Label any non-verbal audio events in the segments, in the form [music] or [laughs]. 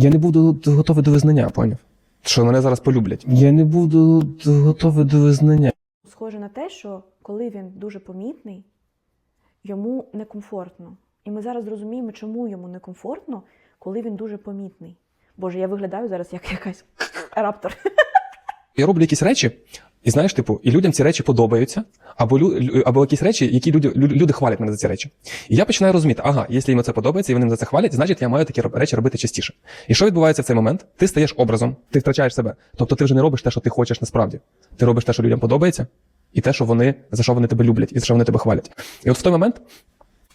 Я не буду готовий до визнання, поняв? Що мене зараз полюблять. Я не буду готовий до визнання. Схоже на те, що коли він дуже помітний, йому некомфортно. І ми зараз розуміємо, чому йому некомфортно, коли він дуже помітний. Боже, я виглядаю зараз як якась [laughs] раптор. Я роблю якісь речі, і знаєш, типу, і людям ці речі подобаються, або, або якісь речі, які люди, люди хвалять мене за ці речі. І я починаю розуміти, ага, якщо їм це подобається, і вони за це хвалять, значить я маю такі речі робити частіше. І що відбувається в цей момент? Ти стаєш образом, ти втрачаєш себе. Тобто ти вже не робиш те, що ти хочеш насправді. Ти робиш те, що людям подобається, і те, що вони, за що вони тебе люблять, і за що вони тебе хвалять. І от в той момент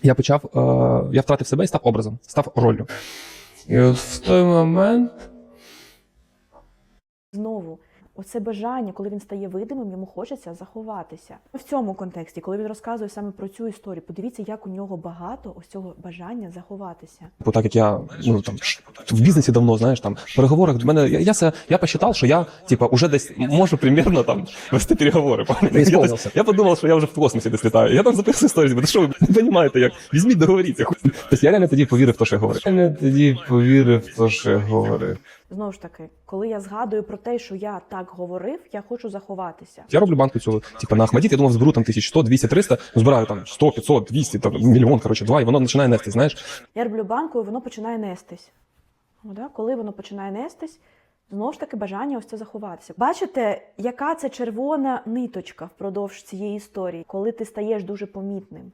я почав, е, я втратив себе і став образом, став роллю. І от в той момент. Знову, оце бажання, коли він стає видимим, йому хочеться заховатися. В цьому контексті, коли він розказує саме про цю історію, подивіться, як у нього багато ось цього бажання заховатися. Бо так як я ну там в бізнесі давно, знаєш, там в переговорах до мене я, я, се- я посчитав, що я типа уже десь можу примерно там вести переговори. Я, я подумав, що я вже в космосі десь літаю. Я там записую історії, бо що ви не розумієте, як візьміть, договоріться. Тобто я реально тоді повірив в те, що я говорив. Я не тоді повірив в те, що я говорив. Знову ж таки, коли я згадую про те, що я так говорив, я хочу заховатися. Я роблю банку цього, типу, на Ахмадіт, я думав, зберу там 1100, 200, 300, збираю там 100, 500, 200, там, мільйон, коротше, два, і воно починає нести, знаєш. Я роблю банку, і воно починає нестись. Да? Коли воно починає нестись, знову ж таки бажання ось це заховатися. Бачите, яка це червона ниточка впродовж цієї історії, коли ти стаєш дуже помітним.